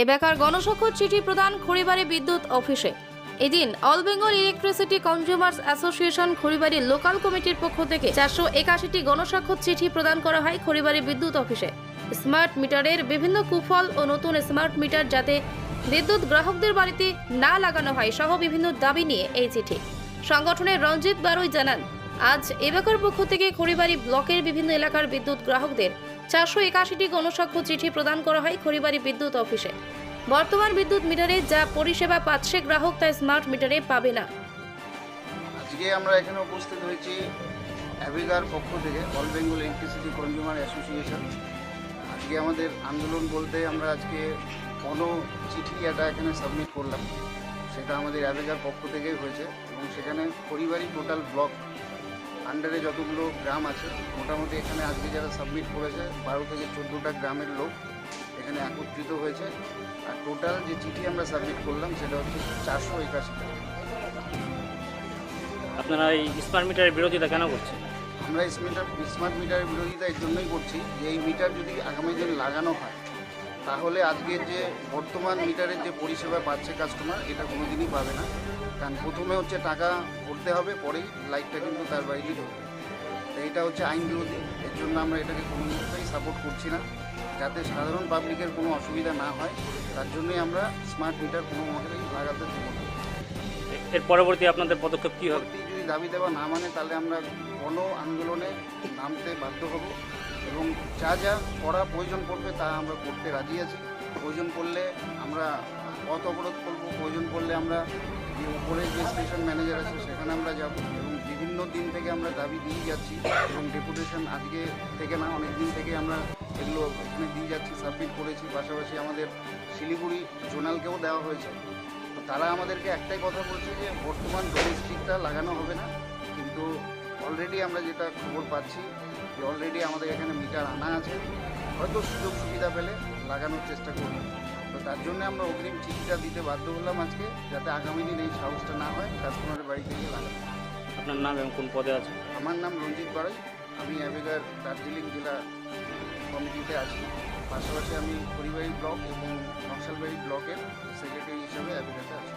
এ বেকার গণস্বাক্ষর চিঠি প্রদান খড়িবাড়ি বিদ্যুৎ অফিসে। এদিন all Bengal electricity consumers association Kharibari local কমিটির পক্ষ থেকে চারশো একাশিটি গণস্বাক্ষর চিঠি প্রদান করা হয় খড়িবাড়ি বিদ্যুৎ অফিসে। স্মার্ট মিটারের বিভিন্ন কুফল ও নতুন স্মার্ট মিটার যাতে বিদ্যুৎ গ্রাহকদের বাড়িতে না লাগানো হয় সহ বিভিন্ন দাবি নিয়ে এই চিঠি। সংগঠনের রঞ্জিত বারুই জানান, আজ এবাকার পক্ষ থেকে খড়িবাড়ি ব্লকের বিভিন্ন এলাকার বিদ্যুৎ গ্রাহকদের চারশো একাশিটি গণস্বাক্ষর চিঠি প্রদান করা হয় খড়িবাড়ি বিদ্যুৎ অফিসে। বর্তমান বিদ্যুৎ মিটারে যা পরিষেবা পাচ্ছে, গ্রাহক তা স্মার্ট মিটারে পাবে না। আজকে আমরা এখানে উপস্থিত হয়েছি অ্যাভিগার পক্ষ থেকে, all Bengal electricity consumer association. আজকে আমাদের আন্দোলন বলতে আমরা আজকে কোনো চিঠি এটা এখানে সাবমিট করলাম। সেটা আমাদের অ্যাভিগার পক্ষ থেকেই হয়েছে এবং সেখানে পরিবারই টোটাল ব্লক আন্ডারে যতগুলো গ্রাম আছে মোটামুটি এখানে আজকে যারা সাবমিট করেছে বারো থেকে চোদ্দোটা গ্রামের লোক এখানে একত্রিত হয়েছে। আর টোটাল যে চিঠি আমরা সাবমিট করলাম সেটা হচ্ছে চারশো একাশিটা আপনারা এই স্মার্ট মিটারের বিরোধিতা কেন করছেন? আমরা স্মার্ট স্মার্ট মিটারের বিরোধিতা এর জন্যই করছি যে এই মিটার যদি আগামী দিন লাগানো হয় তাহলে আজকের যে বর্তমান মিটারের যে পরিষেবা পাচ্ছে কাস্টমার এটা কোনো দিনই পাবে না। কারণ প্রথমে হচ্ছে টাকা ভরতে হবে পরেই লাইটটা কিন্তু তার বাইরে ঢুকবে তো এটা হচ্ছে আইন বিরোধী। এর জন্য আমরা এটাকে কোনো সাপোর্ট করছি না। যাতে সাধারণ পাবলিকের কোনো অসুবিধা না হয় তার জন্যই আমরা স্মার্ট মিটার কোনো মতেই লাগাতে দেবো এর পরবর্তী আপনাদের পদক্ষেপ কী হবে? যদি দাবি দেওয়া না মানে তাহলে আমরা গণ আন্দোলনে নামতে বাধ্য হব। যা যা করা প্রয়োজন পড়বে তা আমরা করতে রাজি আছি। প্রয়োজন পড়লে আমরা পথ অবরোধ করব, প্রয়োজন পড়লে আমরা যে উপরে যে স্টেশন ম্যানেজার আছে সেখানে আমরা যাব এবং বিভিন্ন দিন থেকে আমরা দাবি দিয়ে যাচ্ছি এবং ডেপুটেশন আজকে থেকে না, অনেক দিন থেকে আমরা এগুলো এখানে দিয়ে যাচ্ছি সাবমিট করেছি। পাশাপাশি আমাদের শিলিগুড়ি জোনালকেও দেওয়া হয়েছে। তো তারা আমাদেরকে একটাই কথা বলছে যে, বর্তমান ডোমেস্টিকটা লাগানো হবে না। কিন্তু অলরেডি আমরা যেটা খবর পাচ্ছি অলরেডি আমাদের এখানে মিটার আনা আছে হয়তো সুযোগ সুবিধা পেলে লাগানোর চেষ্টা করব। তো তার জন্য আমরা অগ্রিম চিঠিটা দিতে বাধ্য হলাম আজকে যাতে আগামী দিন এই সাহসটা না হয় কাস্টমারের বাড়িতে গিয়ে লাগানো আপনার নাম এবং কোন পদে আছে আমার নাম রঞ্জিত বাড়াই আমি অ্যাবেগার দার্জিলিং জেলা কমিটিতে আছি। পাশাপাশি আমি পরিবাহী ব্লক এবং নকশালবাড়ি ব্লকের সেক্রেটারি হিসেবে অ্যাবেগাতে আছি।